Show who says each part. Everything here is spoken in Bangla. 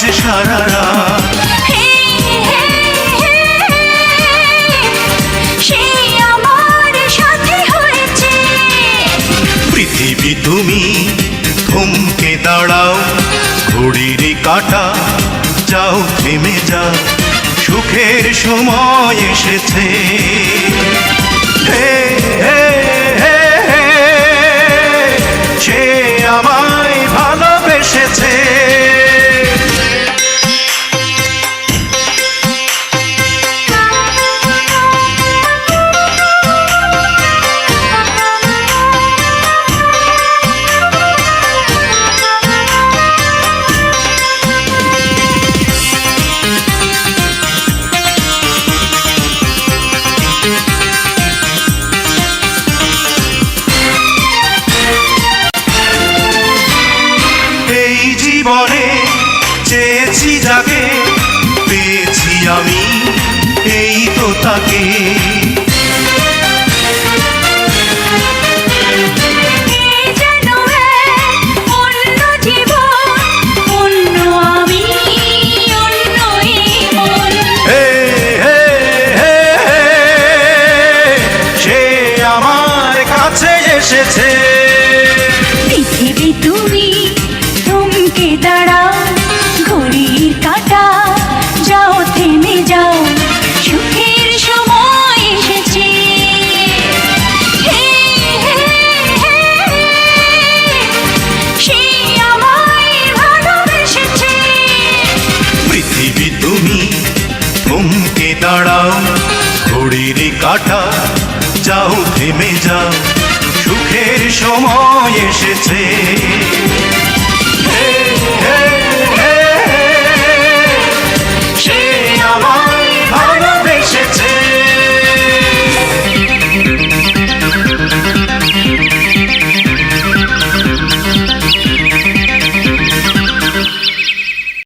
Speaker 1: বাজছে সারা পৃথিবী তুমি থমকে দাঁড়াও ঘড়ির কাটা যাও থেমে যাও সুখের সময় এসেছে। আমি এই তো তাকে। আমার কাছে এসেছে।
Speaker 2: পৃথিবী তুমি
Speaker 1: ঘড়ির কাটা যাও থেমে যাও সুখের সময় এসেছে।